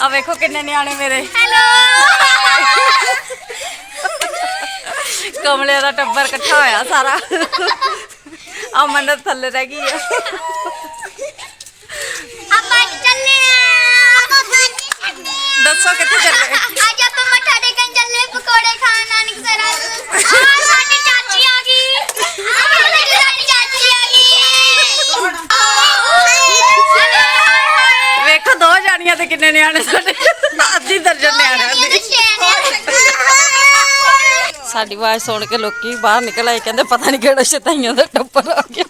ਆ ਵੇਖੋ ਕਿੰਨੇ ਨਿਆਣੇ ਮੇਰੇ। ਹੈਲੋ ਕਮਲੇ ਦਾ ਟੱਬਰ ਇਕੱਠਾ ਹੋਇਆ ਸਾਰਾ। ਆ ਮੰਨਤ ਥੱਲੇ ਰਹਿ ਗਈ ਆ। ਆਪਾਂ ਚੱਲੇ ਆ ਦੱਸੋ ਕਿੱਥੇ ਚੱਲੇ ਅੱਜ ਆਪਾਂ ਮੱਠਾ ਟੇਕਣ ਚੱਲੇ ਪਕੌੜੇ ਖਾਣ ਨਾਨਕ ਸਰ ਆ ਸਾਡੀ ਚਾਚੀ ਆ ਗਈ ਆ ਸਾਡੀ ਚਾਚੀ ਆ ਗਈ ਵੇਖੋ ਦੋ ਕਿੰਨੇ ਨਿਆਣੇ ਸਾਡੇ? ਅੱਧੀ ਦਰਜਨ ਨਿਆਣਿਆਂ ਦੀ। ਸਾਡੀ ਆਵਾਜ਼ ਸੁਣ ਕੇ ਲੋਕੀ ਬਾਹਰ ਨਿਕਲ ਆਏ ਕਹਿੰਦੇ ਪਤਾ ਨਹੀਂ ਕਿਹੜਾ ਸ਼ੈਤਾਨੀਆਂ ਦਾ ਟੱਪਰ ਆ ਗਿਆ।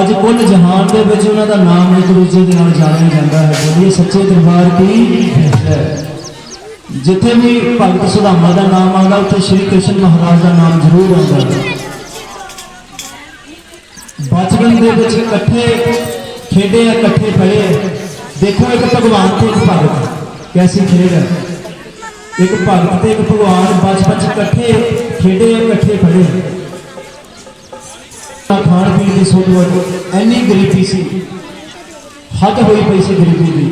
ਅੱਜ ਕੁੱਲ ਜਹਾਨ ਦੇ ਵਿੱਚ ਉਹਨਾਂ ਦਾ ਨਾਮ ਇੱਕ ਦੂਜੇ ਦੇ ਨਾਲ ਜਾਣਿਆ ਜਾਂਦਾ ਹੈ ਬੋਲੀਏ ਸੱਚੇ ਦਰਬਾਰ ਕੀ ਜਿੱਥੇ ਵੀ ਭਗਤ ਸੁਦਾਮਾ ਦਾ ਨਾਮ ਆਉਂਦਾ ਉੱਥੇ ਸ਼੍ਰੀ ਕ੍ਰਿਸ਼ਨ ਮਹਾਰਾਜ ਦਾ ਨਾਮ ਜ਼ਰੂਰ ਆਉਂਦਾ ਹੈ। ਬਚਪਨ ਦੇ ਵਿੱਚ ਇਕੱਠੇ ਖੇਡੇ ਆ, ਇਕੱਠੇ ਪੜ੍ਹੇ ਦੇਖੋ ਇੱਕ ਭਗਵਾਨ ਤੇ ਇੱਕ ਭਗਤ ਕੈਸੀ ਖੇਡ ਹੈ। ਇੱਕ ਭਗਤ ਤੇ ਇੱਕ ਭਗਵਾਨ ਬਚਪਨ ਚ ਇਕੱਠੇ ਖੇਡੇ ਆ, ਇਕੱਠੇ ਪੜ੍ਹੇ ਖਾਣ ਪੀਣ ਦੀ ਸੁੱਧ ਵਟ ਇੰਨੀ ਗਰੀਬੀ ਸੀ। ਹੱਦ ਹੋਈ ਪਈ ਸੀ ਗਰੀਬੀ ਦੀ।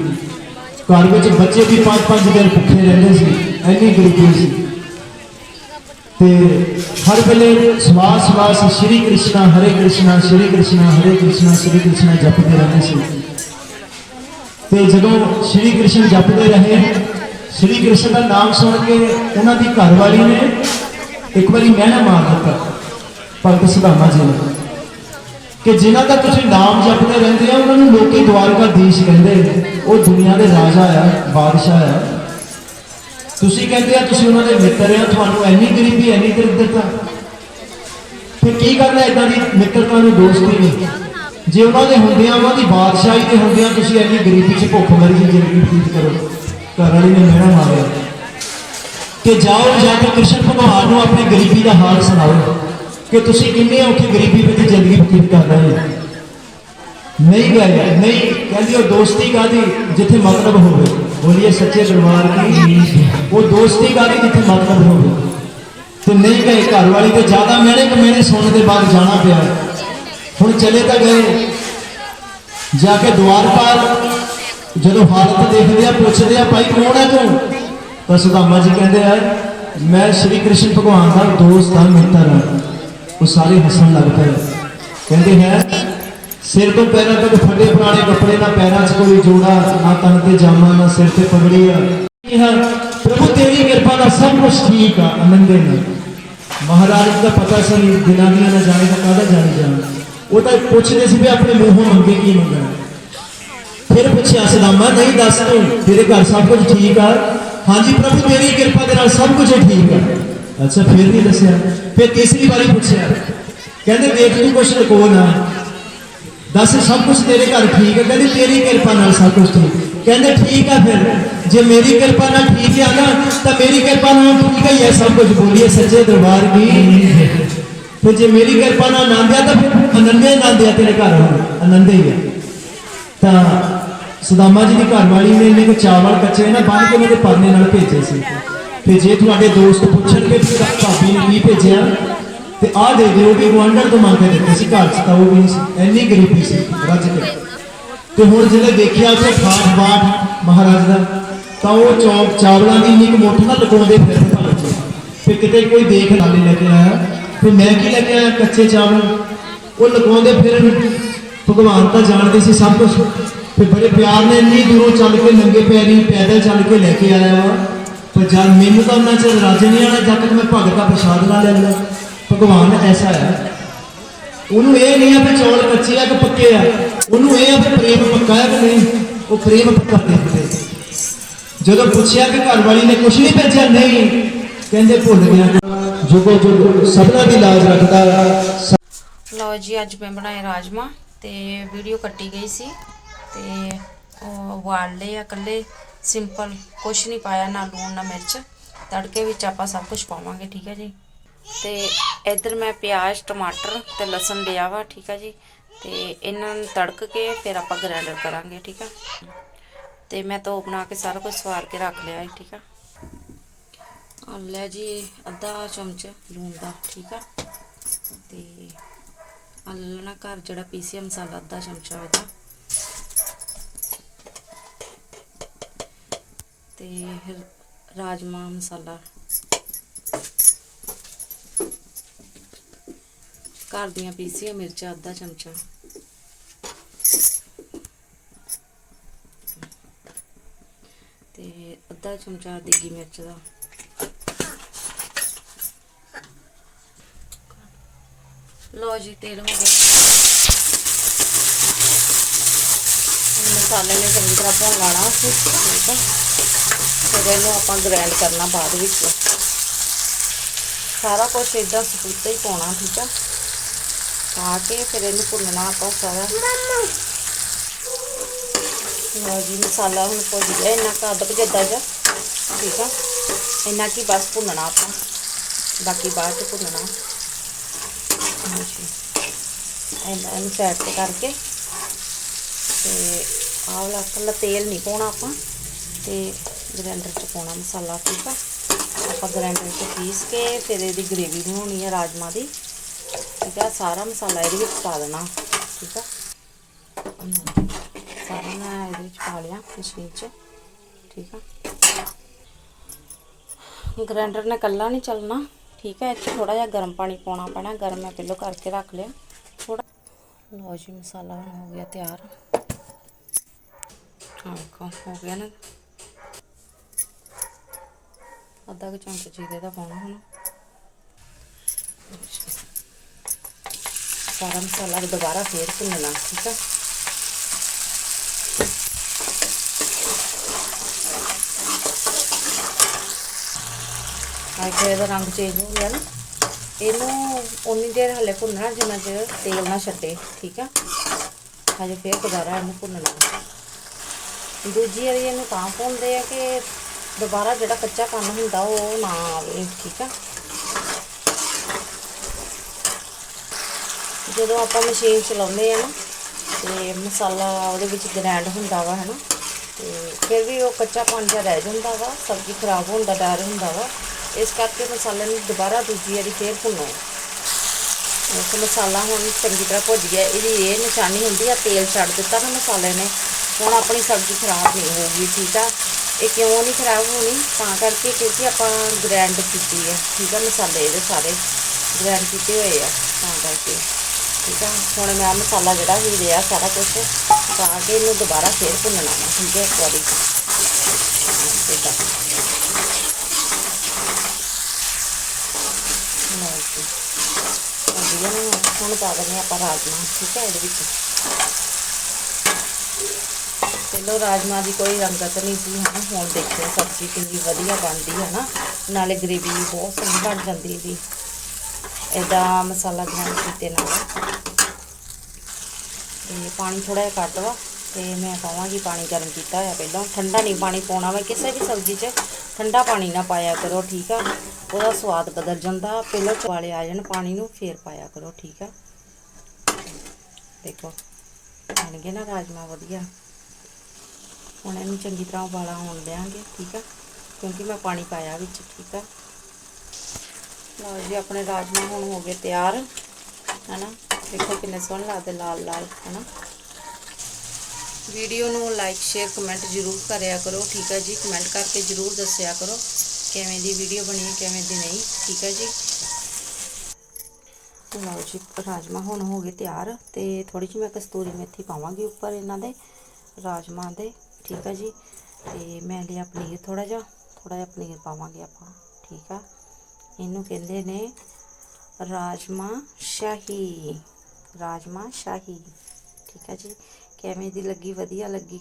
ਘਰ ਵਿੱਚ ਬੱਚੇ ਵੀ ਪੰਜ ਪੰਜ ਦਿਨ ਭੁੱਖੇ ਰਹਿੰਦੇ ਸੀ। ਇੰਨੀ ਗਰੀਬੀ ਸੀ। ਤੇ ਹਰ ਵੇਲੇ ਸਵਾਸ ਸਵਾਸ ਸ਼੍ਰੀ ਕ੍ਰਿਸ਼ਨਾ, ਹਰੇ ਕ੍ਰਿਸ਼ਨਾ, ਸ਼੍ਰੀ ਕ੍ਰਿਸ਼ਨਾ, ਹਰੇ ਕ੍ਰਿਸ਼ਨਾ, ਸ਼੍ਰੀ ਕ੍ਰਿਸ਼ਨਾ ਜਪਦੇ ਰਹਿੰਦੇ ਸੀ। ਤੇ ਜਦੋਂ ਸ਼੍ਰੀ ਕ੍ਰਿਸ਼ਨ ਜਪਦੇ ਰਹੇ, ਸ਼੍ਰੀ ਕ੍ਰਿਸ਼ਨ ਦਾ ਨਾਮ ਸੁਣ ਕੇ ਉਹਨਾਂ ਦੀ ਘਰਵਾਲੀ ਨੇ ਇੱਕ ਵਾਰੀ ਮਹਿਣਾ ਮਾਰ ਦਿੱਤਾ। ਭਗਤ ਸੁਧਾਮਾ ਜੀ ਨੇ। ਕਿ ਜਿਨ੍ਹਾਂ ਦਾ ਤੁਸੀਂ ਨਾਮ ਜਪਦੇ ਰਹਿੰਦੇ ਆ, ਉਹਨਾਂ ਨੂੰ ਲੋਕੇ ਦੀਸ਼ ਕਹਿੰਦੇ ਨੇ। ਉਹ ਦੁਨੀਆ ਦੇ ਰਾਜਾ ਆ, ਬਾਦਸ਼ਾਹ ਆ। ਤੁਸੀਂ ਕਹਿੰਦੇ ਆ, ਤੁਸੀਂ ਉਹਨਾਂ ਦੇ ਮਿੱਤਰ ਆ, ਤੁਹਾਨੂੰ ਐਨੀ ਗਰੀਬੀ, ਐਨੀ ਦਰਿਦਰਤਾ। ਫਿਰ ਕੀ ਕਰਨਾ ਇਦਾਂ ਦੀ ਮਿੱਤਰਤਾ ਨੂੰ ਦੋਸਤੀ ਨਹੀਂ ਜੇ ਉਹਨਾਂ ਦੇ ਹੁੰਦਿਆਂ, ਉਹਨਾਂ ਦੀ ਬਾਦਸ਼ਾਹੀ ਦੇ ਹੁੰਦਿਆਂ ਤੁਸੀਂ ਐਨੀ ਗਰੀਬੀ 'ਚ ਭੁੱਖ ਮਰੀ ਦੀ ਜ਼ਿੰਦਗੀ ਬਤੀਤ ਕਰੋ। ਘਰ ਵਾਲੀ ਨੇ ਮੇਰਾ ਮਾਰਿਆ। ਕਿ ਜਾਓ, ਜਾ ਕੇ ਕ੍ਰਿਸ਼ਨ ਭਗਵਾਨ ਨੂੰ ਆਪਣੀ ਗਰੀਬੀ ਦਾ ਹਾਲ ਸੁਣਾਓ। ਕਿ ਤੁਸੀਂ ਕਿੰਨੇ ਔਖੀ ਗਰੀਬੀ ਵਿੱਚ ਜ਼ਿੰਦਗੀ ਬਤੀਤ ਕਰ ਰਹੇ ਹੋ? ਨਹੀਂ ਗਏ ਨਹੀਂ, ਕਹਿੰਦੀ ਉਹ ਦੋਸਤੀ ਕਾਦੀ ਜਿੱਥੇ ਮਤਲਬ ਹੋਵੇ। ਬੋਲੀਏ ਸੱਚੇ ਦਰਬਾਰ ਕੀ? ਉਹ ਦੋਸਤੀ ਕਾਦੀ ਜਿੱਥੇ ਮਤਲਬ ਹੋਵੇ? ਤੇ ਨਹੀਂ ਗਏ ਘਰ ਵਾਲੀ ਤੇ ਜ਼ਿਆਦਾ ਮਿਹਣੇ ਕਮੇਣੇ ਸੁਣਨ ਦੇ ਬਾਅਦ ਜਾਣਾ ਪਿਆ। ਹੁਣ ਚਲੇ ਤਾਂ ਗਏ। ਜਾ ਕੇ ਦੁਆਰ ਦੁਆਰਪਾਲ ਜਦੋਂ ਹਾਲਤ ਦੇਖਦੇ ਆ, ਪੁੱਛਦੇ ਆ, ਭਾਈ ਕੌਣ ਹੈ ਤੂੰ? ਤਾਂ ਸੁਦਾਮਾ ਜੀ ਕਹਿੰਦੇ ਆ, ਮੈਂ ਸ਼੍ਰੀ ਕ੍ਰਿਸ਼ਨ ਭਗਵਾਨ ਦਾ ਦੋਸਤ ਹਾਂ, ਮਿੱਤਰ ਹਾਂ। ਉਹ ਸਾਰੇ ਹੱਸਣ ਲੱਗ ਪਏ। ਕਹਿੰਦੇ ਹੈ, ਸਿਰ ਤੋਂ ਪੈਰਾਂ ਤੱਕ ਫੱਟੇ ਪੁਰਾਣੇ ਕੱਪੜੇ, ਨਾ ਪੈਰਾਂ 'ਚ ਕੋਈ ਜੋੜਾ, ਨਾ ਤਨ ਤੇ ਜਾਮਾ, ਨਾ ਸਿਰ ਤੇ ਪਗੜੀ ਆ। ਇਹ ਪ੍ਰਭੂ, ਤੇਰੀ ਕਿਰਪਾ ਨਾਲ ਸਭ ਕੁਝ ਠੀਕ ਆ ਆਨੰਦੇ ਨਾਲ ਮਹਾਰਾਜ ਦਾ ਪਤਾ ਸੀ ਦਿਨਾਂ ਦੀਆਂ ਨਾ ਜਾਣੇ ਤਾਂ ਕਾਹਦਾ ਜਾਣੀ ਜਾਣ। ਉਹ ਤਾਂ ਪੁੱਛਦੇ ਸੀ ਵੀ ਆਪਣੇ ਮੂੰਹੋਂ ਮੰਗੇ ਕੀ ਮੰਗਣਾ। ਫਿਰ ਪੁੱਛਿਆ, ਸਲਾਮਾ, ਨਹੀਂ ਦੱਸ ਤੂੰ, ਤੇਰੇ ਘਰ ਸਭ ਕੁਝ ਠੀਕ ਆ? ਹਾਂਜੀ ਪ੍ਰਭੂ, ਤੇਰੀ ਕਿਰਪਾ ਦੇ ਨਾਲ ਸਭ ਕੁਝ ਠੀਕ ਆ। ਅੱਛਾ, ਫਿਰ ਨਹੀਂ ਦੱਸਿਆ। ਫਿਰ ਤੀਸਰੀ ਵਾਰੀ ਪੁੱਛਿਆ। ਕਹਿੰਦੇ ਦੇਖ ਤੂੰ ਕੁਛ ਲਕੋ ਨਾ। ਦੱਸ, ਸਭ ਕੁਝ ਤੇਰੇ ਘਰ ਠੀਕ ਹੈ। ਕਹਿੰਦੇ, ਤੇਰੀ ਕਿਰਪਾ ਨਾਲ ਸਭ ਕੁਝ ਠੀਕ। ਕਹਿੰਦੇ, ਠੀਕ ਆ ਫਿਰ। ਜੇ ਮੇਰੀ ਕਿਰਪਾ ਨਾਲ ਠੀਕ ਆ ਨਾ, ਤਾਂ ਮੇਰੀ ਕਿਰਪਾ ਨਾਲ ਠੀਕ ਹੀ ਹੈ। ਸਭ ਕੁਝ ਬੋਲੀਏ ਸੱਚੇ ਦਰਬਾਰ ਕੀ ਫਿਰ ਜੇ ਮੇਰੀ ਕਿਰਪਾ ਨਾਲ ਆਨੰਦਿਆ ਤਾਂ ਫਿਰ ਅਨੰਦੇ ਆਨੰਦਿਆ ਤੇਰੇ ਘਰ ਹੁਣ ਆਨੰਦੇ ਹੀ ਹੈ ਤਾਂ ਸੁਦਾਮਾ ਜੀ ਦੀ ਘਰਵਾਲੀ ਨੇ ਇਹਨੇ ਕੋ ਚਾਵਲ ਕੱਚੇ ਨਾ ਬੰਨ ਕੇ ਮੇਰੇ ਪਰਨੇ ਨਾਲ ਭੇਜੇ ਸੀ। ਤੇ ਜੇ ਤੁਹਾਡੇ ਦੋਸਤ ਪੁੱਛਣਗੇ ਕਿ ਭਾਬੀ ਨੇ ਕੀ ਭੇਜਿਆ, ਤੇ ਆਹ ਦੇ ਦਿਓ ਵੀ ਗੁਆਂਢਣ ਤੋਂ ਮੰਗ ਕੇ ਦਿੱਤੇ ਸੀ, ਘਰ 'ਚ ਤਾਂ ਉਹ ਵੀ ਨਹੀਂ ਸੀ, ਇੰਨੀ ਗਰੀਬੀ ਸੀ, ਰੱਜ ਕੇ। ਤੇ ਹੁਣ ਜਿਹੜੇ ਦੇਖਿਆ ਉੱਥੇ ਠਾਠ ਬਾਠ ਮਹਾਰਾਜ ਦਾ, ਤਾਂ ਉਹ ਚੌਕ ਚਾਵਲਾਂ ਦੀ ਇੰਨੀ ਕੁ ਮੁੱਠ ਨਾਲ ਲਗਾਉਂਦੇ ਫਿਰਦੇ ਭਗਤ ਜੀ। ਫਿਰ ਕਿਤੇ ਕੋਈ ਦੇਖ ਨਾਲੇ ਲੈ ਕੇ ਆਇਆ ਫਿਰ ਮੈਂ ਕੀ ਲੈ ਕੇ ਆਇਆ ਕੱਚੇ ਚਾਵਲ? ਉਹ ਲਗਾਉਂਦੇ ਫਿਰਨ, ਭਗਵਾਨ ਤਾਂ ਜਾਣਦੇ ਸੀ ਸਭ ਕੁਝ ਫਿਰ ਬੜੇ ਪਿਆਰ ਨੇ ਇੰਨੀ ਦੂਰੋਂ ਚੱਲ ਕੇ ਨੰਗੇ ਪੈਰੀ ਪੈਦਲ ਚੱਲ ਕੇ ਲੈ ਕੇ ਆਇਆ ਵਾ। ਪਰ ਜਦ ਮੈਨੂੰ ਤਾਂ ਉਹਨਾਂ ਚਿਰ ਰਾਜ ਨਹੀਂ ਆਣਾ, ਜਦ ਤੱਕ ਮੈਂ ਭਗਤ ਦਾ ਪ੍ਰਸ਼ਾਦ ਨਾ ਲੈ ਲਾਂ ਭਗਵਾਨ ਐਸਾ ਹੈ। ਉਹਨੂੰ ਇਹ ਨਹੀਂ ਆ ਕਿ ਚੌਲ ਕੱਚੇ ਆ ਕਿ ਪੱਕੇ ਆ। ਉਹਨੂੰ ਇਹ ਆ ਕਿ ਪ੍ਰੇਮ ਪੱਕਾ ਹੈ ਕਿ ਨਹੀਂ, ਉਹ ਪ੍ਰੇਮ ਪੱਕਾ ਦੇਖਦੇ ਜਦੋਂ ਪੁੱਛਿਆ ਕਿ ਘਰ ਵਾਲੀ ਨੇ ਕੁਝ ਨਹੀਂ ਭੇਜਿਆ, ਨਹੀਂ। ਕਹਿੰਦੇ ਭੁੱਲ ਗਿਆ। ਜੁਗੋ ਜੁਗ, ਸਭਨਾ ਦੀ ਲਾਜ ਰੱਖਦਾ। ਲਓ ਜੀ, ਅੱਜ ਮੈਂ ਬਣਾਏ ਰਾਜਮਾ ਤੇ ਵੀਡੀਓ ਕੱਟੀ ਗਈ ਸੀ ਤੇ ਉਹ ਉਬਾਲ ਲਏ ਆ ਕੱਲੇ ਸਿੰਪਲ ਕੁਛ ਨਹੀਂ ਪਾਇਆ, ਨਾ ਲੂਣ, ਨਾ ਮਿਰਚ। ਤੜਕੇ ਵਿੱਚ ਆਪਾਂ ਸਭ ਕੁਝ ਪਾਵਾਂਗੇ, ਠੀਕ ਹੈ ਜੀ? ਤੇ ਇੱਧਰ ਮੈਂ ਪਿਆਜ਼, ਟਮਾਟਰ ਤੇ ਲਸਣ ਲਿਆ ਵਾ, ਠੀਕ ਹੈ ਜੀ? ਤੇ ਇਹਨਾਂ ਨੂੰ ਤੜਕ ਕੇ ਫਿਰ ਆਪਾਂ ਗ੍ਰਾਈਂਡਰ ਕਰਾਂਗੇ, ਠੀਕ ਹੈ? ਤੇ ਮੈਂ ਤੋਂ ਬਣਾ ਕੇ ਸਾਰਾ ਕੁਝ ਸਵਾਰ ਕੇ ਰੱਖ ਲਿਆ ਹੈ ਠੀਕ ਆ ਆ ਲੈ ਜੀ ਅੱਧਾ ਚਮਚ ਲੂਣ ਦਾ, ਠੀਕ ਆ ਤੇ ਆ ਲੈ ਲੈਣਾ ਘਰ ਜਿਹੜਾ ਪੀਸੀਆ ਮਸਾਲਾ, ਅੱਧਾ ਚਮਚਾ ਉਹਦਾ ਤੇ ਫਿਰ ਰਾਜਮਾ ਮਸਾਲਾ। ਘਰ ਦੀਆਂ ਪੀਸੀਆਂ ਮਿਰਚਾਂ, ਅੱਧਾ ਚਮਚਾ। ਤੇ ਅੱਧਾ ਚਮਚਾ ਦੇਗੀ ਮਿਰਚ ਦਾ। ਲੋ ਜੀ, ਤੇਲ ਹੋ ਗਿਆ। ਮਸਾਲੇ ਨੇ ਚੰਗੀ ਤਰ੍ਹਾਂ ਭੁੰਨ ਲੈਣਾ। ਸੀ ਠੀਕ ਆ ਫਿਰ ਇਹਨੂੰ ਆਪਾਂ ਗ੍ਰੈਂਡ ਕਰਨਾ ਬਾਅਦ ਵਿੱਚ। ਸਾਰਾ ਕੁਝ ਇਦਾਂ ਸਪੂਤਾ ਹੀ ਪਾਉਣਾ, ਠੀਕ ਆ? ਪਾ ਕੇ ਫਿਰ ਇਹਨੂੰ ਭੁੰਨਣਾ ਆਪਾਂ ਸਾਰਾ। ਲਓ ਜੀ, ਮਸਾਲਾ ਹੁਣ ਭੁੱਜ ਗਿਆ ਇੰਨਾ ਕੁ ਅੱਧ ਜਿੱਦਾਂ ਜਾ ਠੀਕ ਆ? ਇੰਨਾ ਕੀ ਬਸ ਭੁੰਨਣਾ ਆਪਾਂ, ਬਾਕੀ ਬਾਅਦ ਚ ਭੁੰਨਣਾ। ਹਾਂਜੀ ਇੰਨਾ ਇਹਨੂੰ ਸਾਈਡ ਕਰਕੇ ਤੇ ਆਹ ਵਾਲਾ ਕੱਲਾ ਤੇਲ ਨਹੀਂ ਪਾਉਣਾ ਆਪਾਂ, ਤੇ ਗ੍ਰਾਈਂਡਰ ਚ ਪਾਉਣਾ ਮਸਾਲਾ ਠੀਕ ਆ? ਆਪਾਂ ਗ੍ਰਾਈਂਡਰ ਚ ਪੀਸ ਕੇ ਫਿਰ ਇਹਦੀ ਗ੍ਰੇਵੀ ਬਣਾਉਣੀ ਆ ਰਾਜਮਾ ਦੀ। ਠੀਕ ਆ? ਸਾਰਾ ਮਸਾਲਾ ਇਹਦੇ ਵਿੱਚ ਪਾ ਦੇਣਾ। ਠੀਕ ਆ? ਸਾਰਾ ਮੈਂ ਇਹਦੇ ਵਿੱਚ ਪਾ ਲਿਆ ਮਸ਼ੀਨ 'ਚ। ਠੀਕ ਆ? ਗ੍ਰਾਈਂਡਰ ਨੇ ਕੱਲਾ ਨਹੀਂ ਚੱਲਣਾ। ਠੀਕ ਹੈ ਇੱਥੇ ਥੋੜਾ ਜਿਹਾ ਗਰਮ ਪਾਣੀ ਪਾਉਣਾ ਪੈਣਾ। ਗਰਮ ਮੈਂ ਪਹਿਲਾਂ ਕਰਕੇ ਰੱਖ ਲਿਆ। ਥੋੜਾ ਲੋ ਜੀ, ਮਸਾਲਾ ਹੁਣ ਹੋ ਗਿਆ ਤਿਆਰ। ਹਾਂ ਕੋ ਹੋ ਗਿਆ ਨਾ ਅੱਧਾ ਕੁ ਚਮਚ ਜੀਰੇ ਦਾ ਪਾਉਣਾ ਹੁਣ। ਸਾਰਾ ਮਸਾਲਾ ਦੁਬਾਰਾ ਫੇਰ ਭੁੰਨਣਾ, ਠੀਕ ਹੈ ਆਹ ਇਹਦਾ ਰੰਗ ਚੇਂਜ ਹੋ ਗਿਆ ਨਾ, ਇਹਨੂੰ ਉਨੀ ਦੇਰ ਹਲੇ ਭੁੰਨਣਾ ਜਿੰਨਾ ਚਿਰ ਤੇਲ ਨਾ ਛੱਡੇ, ਠੀਕ ਆ? ਹਜੇ ਫੇਰ ਦੁਬਾਰਾ ਇਹਨੂੰ ਭੁੰਨਣਾ। ਦੂਜੀ ਵਾਰੀ ਇਹਨੂੰ ਤਾਂ ਭੁੰਨਦੇ ਆ ਕਿ ਦੁਬਾਰਾ ਜਿਹੜਾ ਕੱਚਾ ਕੰਨ ਹੁੰਦਾ ਉਹ ਨਾ ਆਵੇ, ਠੀਕ ਆ? ਜਦੋਂ ਆਪਾਂ ਮਸ਼ੀਨ ਚਲਾਉਂਦੇ ਆ ਨਾ, ਤੇ ਮਸਾਲਾ ਉਹਦੇ ਵਿੱਚ ਗ੍ਰਾਈਂਡ ਹੁੰਦਾ ਵਾ, ਹਨਾ? ਤੇ ਫਿਰ ਵੀ ਉਹ ਕੱਚਾ ਜਿਹਾ ਰਹਿ ਜਾਂਦਾ ਵਾ, ਸਬਜ਼ੀ ਖਰਾਬ ਹੋਣ ਦਾ ਡਰ ਹੁੰਦਾ ਵਾ। ਇਸ ਕਰਕੇ ਮਸਾਲੇ ਨੂੰ ਦੁਬਾਰਾ ਦੂਜੀ ਵਾਰੀ ਫੇਰ ਭੁੰਨੋ। ਇਸ ਮਸਾਲਾ ਹੁਣ ਚੰਗੀ ਤਰ੍ਹਾਂ ਭੁੱਜ ਗਿਆ, ਇਹਦੀ ਇਹ ਨਿਸ਼ਾਨੀ ਹੁੰਦੀ ਆ, ਤੇਲ ਛੱਡ ਦਿੱਤਾ ਨਾ ਮਸਾਲੇ ਨੇ, ਹੁਣ ਆਪਣੀ ਸਬਜ਼ੀ ਖਰਾਬ ਨਹੀਂ ਹੋਊਗੀ, ਠੀਕ ਆ? ਇਹ ਕਿਉਂ ਨਹੀਂ ਖਰਾਬ ਹੋਣੀ? ਤਾਂ ਕਰਕੇ ਕਿਉਂਕਿ ਆਪਾਂ ਗ੍ਰਾਈਂਡ ਕੀਤੀ ਹੈ, ਠੀਕ ਆ, ਮਸਾਲੇ ਇਹਦੇ ਸਾਰੇ ਗ੍ਰਾਈਂਡ ਕੀਤੇ ਹੋਏ ਆ, ਤਾਂ ਕਰਕੇ, ਠੀਕ ਆ। ਹੁਣ ਮੈਂ ਮਸਾਲਾ ਜਿਹੜਾ ਵੀ ਰਿਹਾ ਸਾਰਾ ਕੁਝ ਪਾ ਕੇ ਇਹਨੂੰ ਦੁਬਾਰਾ ਫੇਰ ਭੁੰਨਣਾ ਵਾ, ਠੀਕ ਹੈ ਇੱਕ ਵਾਰੀ। ਇਦਾਂ ਹੁਣ ਪਾ ਦਿੰਦੇ ਹਾਂ ਆਪਾਂ ਰਾਜਮਾ ਠੀਕ ਹੈ ਇਹਦੇ ਵਿੱਚ। ਪਹਿਲਾਂ ਰਾਜਮਾ ਦੀ ਕੋਈ ਰੰਗਤ ਨਹੀਂ ਸੀ, ਹਨਾ? ਹੁਣ ਦੇਖੋ, ਸਬਜ਼ੀ ਕਿੰਨੀ ਵਧੀਆ ਬਣਦੀ ਹੈ ਨਾ? ਨਾਲੇ ਗ੍ਰੇਵੀ ਬਹੁਤ ਸੋਹਣੀ ਬਣ ਜਾਂਦੀ ਇਹਦੀ। ਇਹਦਾ ਮਸਾਲਾ ਗ੍ਰਾਈਂਡ ਕੀਤੇ ਨਾਲ। ਤੇ ਪਾਣੀ ਥੋੜਾ ਜਿਹਾ ਕੱਢ ਵਾ ਤੇ ਮੈਂ ਕਹਾਂਗੀ ਪਾਣੀ ਗਰਮ ਕੀਤਾ ਹੋਇਆ ਪਹਿਲਾਂ। ਠੰਡਾ ਨਹੀਂ ਪਾਣੀ ਪਾਉਣਾ ਵਾ ਕਿਸੇ ਵੀ ਸਬਜ਼ੀ 'ਚ। ਠੰਡਾ ਪਾਣੀ ਨਾ ਪਾਇਆ ਕਰੋ, ਠੀਕ ਆ? ਉਹਦਾ ਸਵਾਦ ਬਦਲ ਜਾਂਦਾ। ਪਹਿਲਾਂ ਚਵਾਲੇ ਆ ਜਾਣ ਪਾਣੀ ਨੂੰ, ਫੇਰ ਪਾਇਆ ਕਰੋ, ਠੀਕ ਆ? ਦੇਖੋ, ਬਣ ਗਏ ਨਾ ਰਾਜਮਾ ਵਧੀਆ। ਹੁਣ ਇਹਨੂੰ ਚੰਗੀ ਤਰ੍ਹਾਂ ਉਬਾਲਾ ਆਉਣ ਦਿਆਂਗੇ, ਠੀਕ ਆ? ਕਿਉਂਕਿ ਮੈਂ ਪਾਣੀ ਪਾਇਆ ਵਿੱਚ, ਠੀਕ ਆ? ਲਓ ਜੀ, ਆਪਣੇ ਰਾਜਮਾ ਹੁਣ ਹੋ ਗਏ ਤਿਆਰ, ਹਨਾ? ਦੇਖੋ ਕਿੰਨੇ ਸੋਹਣੇ ਲੱਗਦੇ, ਲਾਲ ਲਾਲ, ਹਨਾ? ਵੀਡੀਓ ਨੂੰ ਲਾਈਕ ਸ਼ੇਅਰ ਕਮੈਂਟ ਜ਼ਰੂਰ ਕਰਿਆ ਕਰੋ, ਠੀਕ ਹੈ ਜੀ? ਕਮੈਂਟ ਕਰਕੇ ਜ਼ਰੂਰ ਦੱਸਿਆ ਕਰੋ ਕਿਵੇਂ ਦੀ ਵੀਡੀਓ ਬਣੀ ਹੈ, ਕਿਵੇਂ ਦੀ ਨਹੀਂ, ਠੀਕ ਹੈ ਜੀ? ਲਓ ਜੀ ਰਾਜਮਾ ਹੁਣ ਹੋ ਗਏ ਤਿਆਰ ਤੇ ਥੋੜੀ ਜਿਹੀ ਮੈਂ ਕਸਤੂਰੀ ਮੇਥੀ ਪਾਵਾਂਗੀ ਉੱਪਰ ਇਹਨਾਂ ਦੇ ਰਾਜਮਾ ਦੇ। ਠੀਕ ਆ ਜੀ। ਤੇ ਮੈਂ ਲਿਆ ਪਨੀਰ ਥੋੜਾ ਜਿਹਾ ਥੋੜਾ ਜਿਹਾ ਪਨੀਰ ਪਾਵਾਂਗੇ ਆਪਾਂ, ਠੀਕ ਆ। ਇਹਨੂੰ ਕਹਿੰਦੇ ਨੇ ਰਾਜਮਾ ਸ਼ਾਹੀ ਰਾਜਮਾ ਸ਼ਾਹੀ, ਠੀਕ ਆ ਜੀ। ਕਿਵੇਂ ਦੀ ਲੱਗੀ? ਵਧੀਆ ਲੱਗੀ?